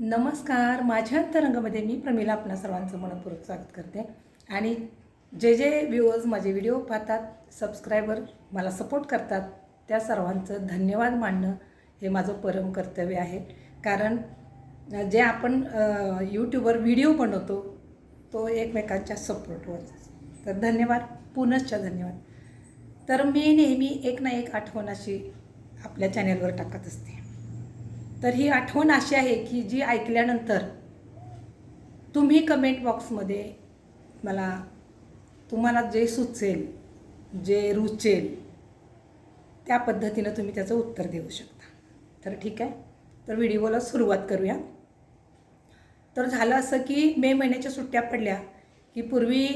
नमस्कार. माझ्या अंतरंगामध्ये मी प्रमिला आपणा सर्वांचं मनपूर्वक स्वागत करते. आणि जे जे व्ह्यूअर्स माझे व्हिडिओ पाहतात सबस्क्रायबर मला सपोर्ट करतात त्या सर्वांचं धन्यवाद मानणं हे माझं परम कर्तव्य आहे. कारण जे आपण यूट्यूबवर व्हिडिओ बनवतो तो एकमेकांच्या सपोर्टवर तर धन्यवाद पुनश्च धन्यवाद. तर मी नेहमी एक ना एक आठवण अशी आपल्या चॅनेलवर टाकत असते. तर ही आठवण अशी आहे की जी ऐकल्यानंतर तुम्ही कमेंट बॉक्समध्ये मला तुम्हाला जे सुचेल जे रुचेल त्या पद्धतीनं तुम्ही त्याचं उत्तर देऊ शकता. तर ठीक आहे? तर व्हिडिओला सुरुवात करूया. तर झालं असं की मे महिन्याच्या सुट्ट्या पडल्या की पूर्वी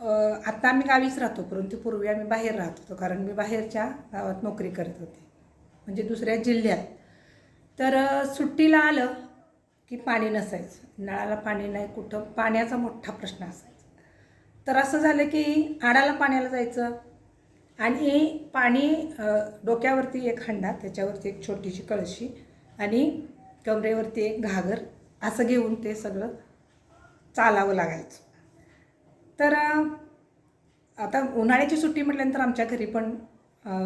आत्ता आता आम्ही गावीच राहतो परंतु पूर्वी आम्ही बाहेर राहत होतो कारण मी बाहेरच्या गावात नोकरी करत होते. म्हणजे दुसऱ्या जिल्ह्यात. तर सुट्टीला आलं की पाणी नसायचं. नळाला पाणी नाही कुठं. पाण्याचा मोठा प्रश्न असायचा. तर असं झालं की आडाला पाण्याला जायचं आणि पाणी डोक्यावरती एक हंडा त्याच्यावरती एक छोटीशी कळशी आणि कमरेवरती एक घागर असं घेऊन ते सगळं चालावं लागायचं. तर आता उन्हाळ्याची सुट्टी म्हटल्यानंतर आमच्या घरी पण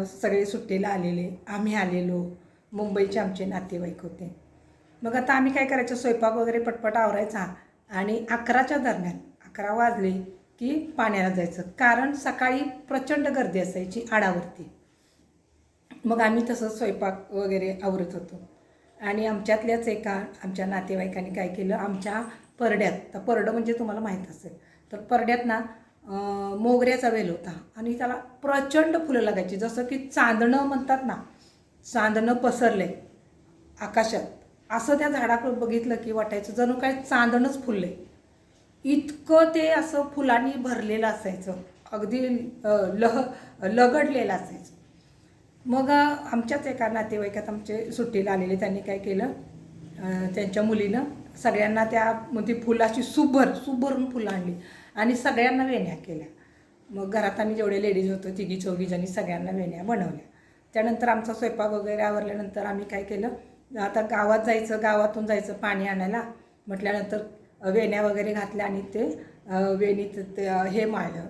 सगळे सुट्टीला आलेले. आम्ही आलेलो. मुंबईचे आमचे नातेवाईक होते. मग आता आम्ही काय करायचं? स्वयंपाक वगैरे पटपट आवरायचा आणि अकराच्या दरम्यान अकरा वाजले की पाण्याला जायचं. कारण सकाळी प्रचंड गर्दी असायची आडावरती. मग आम्ही तसं स्वयंपाक वगैरे आवरत होतो. आणि आमच्यातल्याच एका आमच्या नातेवाईकांनी काय केलं? आमच्या परड्यात तर परडं म्हणजे तुम्हाला माहीत असेल तर परड्यात ना मोगऱ्याचा वेल होता आणि त्याला प्रचंड फुलं लागायची. जसं की चांदणं म्हणतात ना चांदणं पसरले आकाशात. असं त्या झाडाकडं बघितलं की वाटायचं जणू काय चांदणंच फुलले. इतकं ते असं फुलांनी भरलेलं असायचं. अगदी लह लगडलेलं असायचं. मग आमच्याच एका नातेवाईकात आमचे सुट्टीला आलेले त्यांनी काय केलं त्यांच्या मुलीनं सगळ्यांना त्या ती फुलाची सुभर सुभरून फुलं आणली आणि सगळ्यांना वेण्या केल्या. मग घरात आम्ही जेवढे लेडीज होतो तिघी चौघी जणी सगळ्यांना वेण्या बनवल्या. त्यानंतर आमचा स्वयंपाक वगैरे आवरल्यानंतर आम्ही काय केलं आता गावात जायचं गावातून जायचं पाणी आणायला. म्हटल्यानंतर वेण्या वगैरे घातल्या आणि ते वेणीत ते हे माळलं.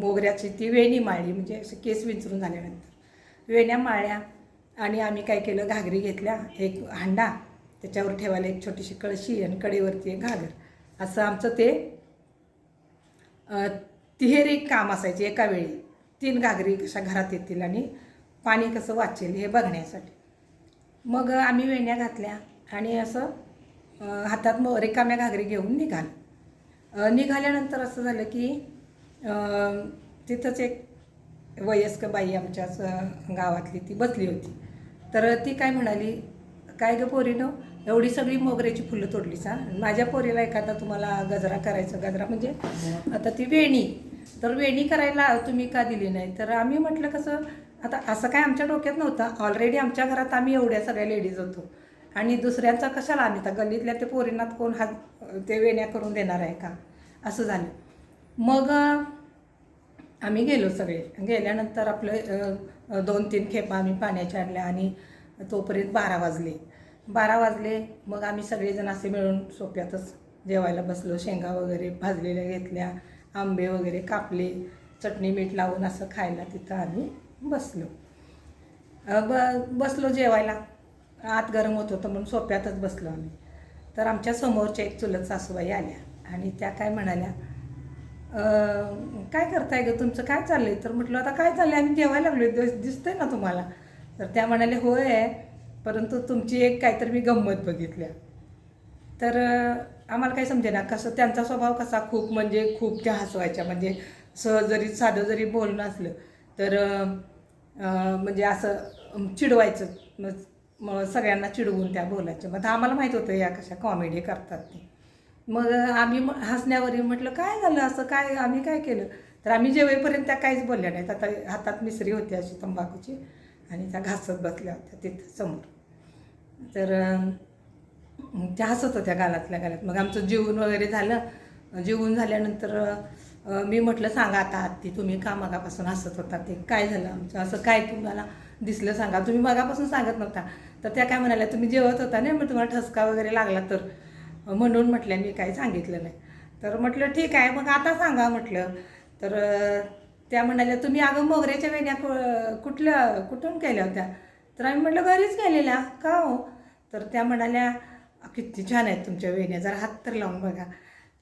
मोगऱ्याची ती वेणी माळली म्हणजे असे केस विंचरून झाल्यानंतर. वेण्या माळल्या आणि आम्ही काय केलं घागरी घेतल्या एक हांडा त्याच्यावर ठेवायला एक छोटीशी कळशी आणि कडेवरती एक घागर. असं आमचं ते तिहेरी काम असायचे एका वेळी. तीन घागरी कशा घरात येतील आणि पाणी कसं वाचेल हे बघण्यासाठी. मग आम्ही वेण्या घातल्या आणि असं हातात मग रिकाम्या घागरी घेऊन निघाल. निघाल्यानंतर असं झालं की तिथंच एक वयस्क बाई आमच्याच गावातली ती बसली होती. तर ती काय म्हणाली काय ग पोरीनं? एवढी सगळी मोगऱ्याची फुलं तोडलीच हा? माझ्या पोरीला एखादा तुम्हाला गजरा करायचा गजरा म्हणजे आता ती वेणी. तर वेणी करायला तुम्ही का दिली नाही? तर आम्ही म्हटलं कसं? आता असं काय आमच्या डोक्यात नव्हतं. ऑलरेडी आमच्या घरात आम्ही एवढ्या सगळ्या लेडीज होतो. आणि दुसऱ्यांचा कशाला आम्ही? तर गल्लीतल्या ते पोरींनात कोण हात ते वेण्या करून देणार आहे का? असं झालं. मग आम्ही गेलो सगळे. गेल्यानंतर आपलं दोन तीन खेपा आम्ही पाण्याच्या आणल्या आणि तोपर्यंत बारा वाजले. बारा वाजले मग आम्ही सगळेजण असे मिळून सोप्यातच जेवायला बसलो. शेंगा वगैरे भाजलेल्या घेतल्या आंबे वगैरे कापले चटणी मीठ लावून असं खायला तिथं आम्ही बसलो. ब बसलो जेवायला. आत गरम होत होतं म्हणून सोप्यातच बसलो आम्ही. तर आमच्या समोरच्या एक चुलत सासूबाई आल्या आणि त्या काय म्हणाल्या काय करताय ग? तुमचं काय चाललं आहे तर म्हटलं आता काय चाललं आहे आम्ही जेवायला लागलो दिस दिसतंय ना तुम्हाला. तर त्या म्हणाले होय परंतु तुमची एक काहीतरी मी गंमत बघितल्या. तर आम्हाला काही समजेना कसं त्यांचा स्वभाव कसा खूप म्हणजे खूप त्या हसवायच्या. म्हणजे सहज जरी साधं जरी बोलणं असलं तर म्हणजे असं चिडवायचं. मग मग सगळ्यांना चिडवून त्या बोलायच्या मग आम्हाला माहीत होतं या कशा कॉमेडी करतात ते. मग आम्ही म- हसण्यावर म्हटलं काय झालं असं? काय आम्ही काय केलं? तर आम्ही जेवेपर्यंत त्या काहीच बोलल्या नाहीत. आता हातात मिसरी होती अशी तंबाखूची आणि त्या घासत बसल्या होत्या तिथं समोर. तर त्या हसत होत्या गालातल्या गालात. मग आमचं जेवण वगैरे झालं. जेवून झाल्यानंतर मी म्हटलं सांगा आता आत्ती तुम्ही का मगापासून हसत होता ते? काय झालं आमचं? असं काय तुम्हाला दिसलं? सांगा. तुम्ही मगापासून सांगत नव्हता. तर त्या काय म्हणाल्या तुम्ही जेवत होता ना मग तुम्हाला ठसका वगैरे लागला तर? म्हणून म्हटल्या मी काही सांगितलं नाही. तर म्हटलं ठीक आहे मग आता सांगा म्हटलं. तर त्या म्हणाल्या तुम्ही अगं मोगऱ्याच्या वेण्या कु- कुठल्या कुठून केल्या होत्या? तर आम्ही म्हटलं घरीच केलेल्या. का हो? तर त्या म्हणाल्या किती छान आहेत तुमच्या वेण्या जरा हात तर लावून बघा.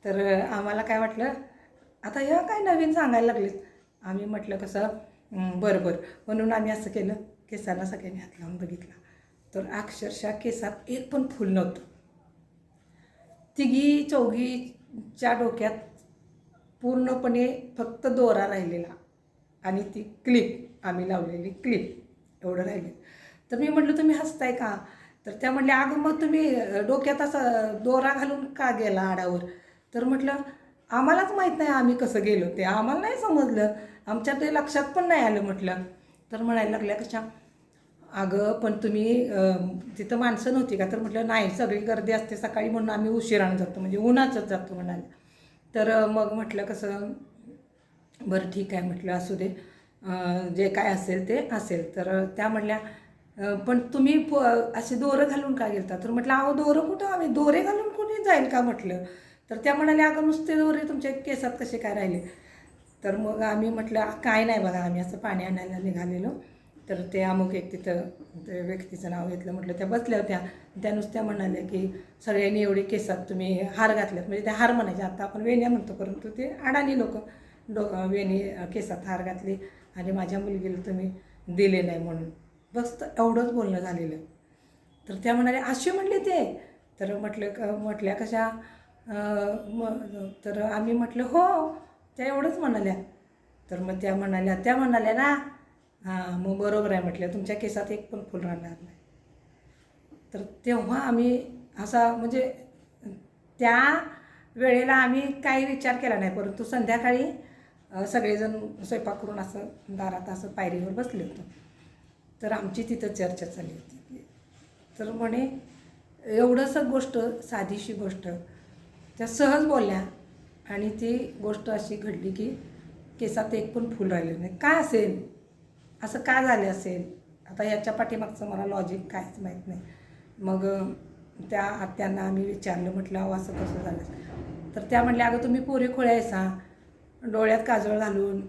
तर आम्हाला काय वाटलं आता ह्या काय नवीन सांगायला लागलेत? आम्ही म्हटलं कसं बरं बरं. म्हणून आम्ही असं केलं केसाला सगळ्यांनी हात लावून बघितला. तर अक्षरशः केसात एक पण फुल नव्हतं. तिघी चौघीच्या डोक्यात पूर्णपणे फक्त दोरा राहिलेला आणि ती क्लिप आम्ही लावलेली क्लिप एवढं राहिले. तर मी म्हटलं तुम्ही हसताय का? तर त्या म्हणल्या अगं मग तुम्ही डोक्यात असा दोरा घालून का गेला आडावर? तर म्हटलं आम्हालाच माहीत नाही आम्ही कसं गेलो ते आम्हाला नाही समजलं. आमच्या ते लक्षात पण नाही आलं म्हटलं. तर म्हणायला लागल्या कशा? अगं पण तुम्ही तिथं माणसं नव्हती का? तर म्हटलं नाही सगळी गर्दी असते सकाळी म्हणून आम्ही उशिरानं जातो. म्हणजे उन्हाचंच जातो म्हणाले तर मग म्हटलं कसं बरं ठीक आहे. म्हटलं असू दे. जे काय असेल ते असेल. तर त्या म्हणल्या पण तुम्ही प असे दोरं घालून का गेलता? तर म्हटलं अहो दोरं कुठं? आम्ही दोरे घालून कुणी जाईल का? म्हटलं. तर त्या म्हणाल्या अगं नुसते दोरे तुमच्या केसात कसे काय राहिले? तर मग आम्ही म्हटलं काय नाही बघा आम्ही असं पाणी आणायला निघालेलो. तर ते अमुक एक तिथं ते व्यक्तीचं नाव घेतलं म्हटलं त्या बसल्या होत्या. त्या नुसत्या म्हणाल्या की सगळ्यांनी एवढे केसात तुम्ही हार घातल्यात. म्हणजे त्या हार म्हणायचे आता आपण वेण्या म्हणतो परंतु ते अडाणी लोक डो वेणी केसात हार घातली आणि माझ्या मुलगीला तुम्ही दिले नाही म्हणून. बस तर एवढंच बोलणं झालेलं. तर त्या म्हणाल्या असे म्हणले ते? तर म्हटलं क म्हटल्या कशा मग तर आम्ही म्हटलं हो. त्या एवढंच म्हणाल्या. तर मग त्या म्हणाल्या त्या म्हणाल्या ना. हां मग बरोबर आहे म्हटलं तुमच्या केसात एक पण फुल राहणार नाही. तर तेव्हा आम्ही असा म्हणजे त्या वेळेला आम्ही काही विचार केला नाही परंतु संध्याकाळी सगळेजण स्वयंपाक करून असं दारात असं पायरीवर बसले होतो. तर आमची तिथं चर्चा चालली होती. तर म्हणे एवढंसं गोष्ट साधीशी गोष्ट त्या सहज बोलल्या आणि ती गोष्ट अशी घडली की केसात एक पण फुल राहिलं नाही. काय असेल? असं का झालं असेल? आता याच्या पाठीमागचं मला लॉजिक काहीच माहीत नाही. मग त्या आत्यांना आम्ही विचारलं म्हटलं अहो असं कसं झालं? तर त्या म्हटल्या अगं तुम्ही पोरी खोळ्या सा डोळ्यात काजळ घालून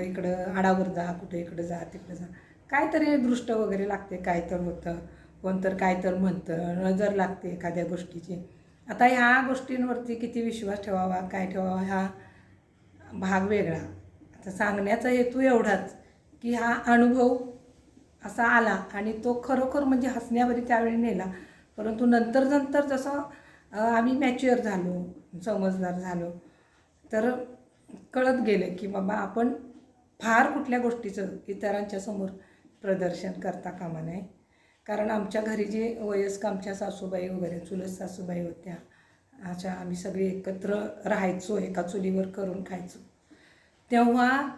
इकडं आडावर जा कुठं इकडं जा तिकडं जा. काहीतरी दृष्ट वगैरे लागते काय तर होतं. कोणतर काय तर म्हणतं नजर लागते एखाद्या गोष्टीची. आता ह्या गोष्टींवरती किती विश्वास ठेवावा काय ठेवावा हा भाग वेगळा. आता सांगण्याचा हेतू एवढाच की हा अनुभव असा आला आणि तो खरोखर म्हणजे हसण्यावरी त्यावेळी नेला. परंतु नंतर नंतर जसं आम्ही मॅच्युअर झालो समजदार झालो तर कळत गेलं की बाबा आपण फार कुठल्या गोष्टीचं इतरांच्या समोर प्रदर्शन करता कामा नये. कारण आमच्या घरी जे वयस्क आमच्या सासूबाई वगैरे चुलत सासूबाई होत्या अशा आम्ही सगळे एकत्र राहायचो एका चुलीवर करून खायचो. तेव्हा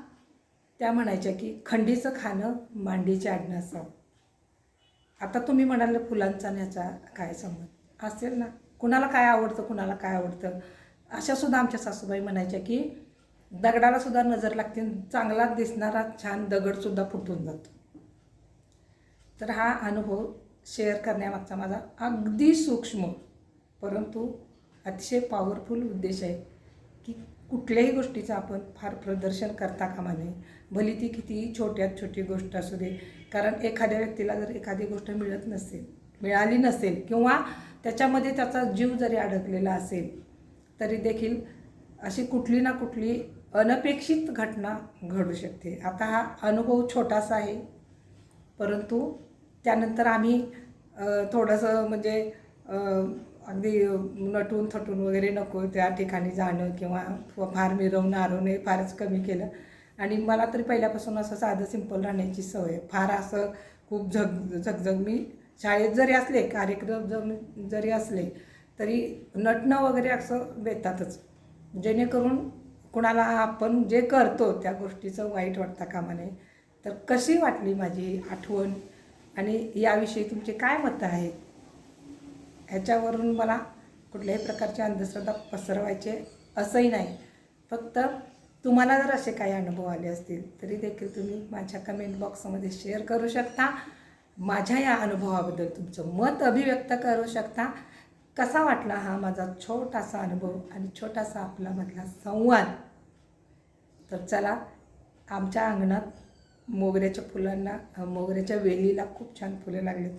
त्या म्हणायच्या की खंडीचं खाणं मांडीचे आडणं असावं. आता तुम्ही म्हणाल फुलांचा आणि काय संबंध? असेल ना. कुणाला काय आवडतं कुणाला काय आवडतं? अशा सुद्धा आमच्या सासूबाई म्हणायच्या की दगडाला सुद्धा नजर लागते आणि चांगला दिसणारा छान दगडसुद्धा फुटून जातो. तर हा अनुभव शेअर करण्यामागचा माझा अगदी सूक्ष्म परंतु अतिशय पॉवरफुल उद्देश आहे की कुठल्याही गोष्टीचं आपण फार प्रदर्शन करता कामा नये. भली ती कितीही छोट्यात छोटी गोष्ट असू दे. कारण एखाद्या व्यक्तीला जर एखादी गोष्ट मिळत नसेल मिळाली नसेल किंवा त्याच्यामध्ये त्याचा जीव जरी अडकलेला असेल तरी देखील अशी कुठली ना कुठली अनपेक्षित घटना घडू शकते. आता हा अनुभव छोटासा आहे परंतु त्यानंतर आम्ही थोडंसं म्हणजे अगदी नटून थटून वगैरे नको त्या ठिकाणी जाणं किंवा फार मिरवणं आरवणं हे फारच कमी केलं. आणि मला तरी पहिल्यापासून असं साधं सिंपल राहण्याची सवय. फार असं खूप झग झगझग मी शाळेत जरी असले कार्यक्रम जर जरी असले तरी नटणं वगैरे असं देतातच जेणेकरून कुणाला आपण जे करतो त्या गोष्टीचं वाईट वाटता कामा नये. तर कशी वाटली माझी आठवण? आणि याविषयी तुमचे काय मतं आहेत ह्याच्यावरून मला कुठल्याही प्रकारची अंधश्रद्धा पसरवायचे असंही नाही. फक्त तुम्हाला जर असे काही अनुभव आले असतील तरी देखील तुम्ही माझ्या कमेंट बॉक्समध्ये शेअर करू शकता. माझ्या या अनुभवाबद्दल तुमचं मत अभिव्यक्त करू शकता. कसा वाटला हा माझा छोटासा अनुभव आणि छोटासा आपला मधला संवाद? तर चला आमच्या अंगणात मोगऱ्याच्या फुलांना मोगऱ्याच्या वेलीला खूप छान फुलं लागलीत.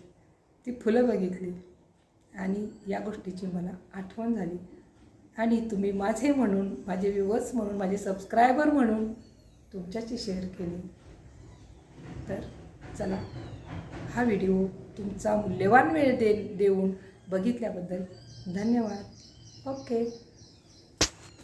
ती फुलं बघितली आणि या गोष्टीची मला आठवण झाली. आणि तुम्ही माझे म्हणून माझे व्ह्युअर्स म्हणून माझे सबस्क्रायबर म्हणून तुमच्याशी शेअर केली. तर चला हा व्हिडिओ तुमचा मूल्यवान वेळ दे देऊन बघितल्याबद्दल धन्यवाद. ओके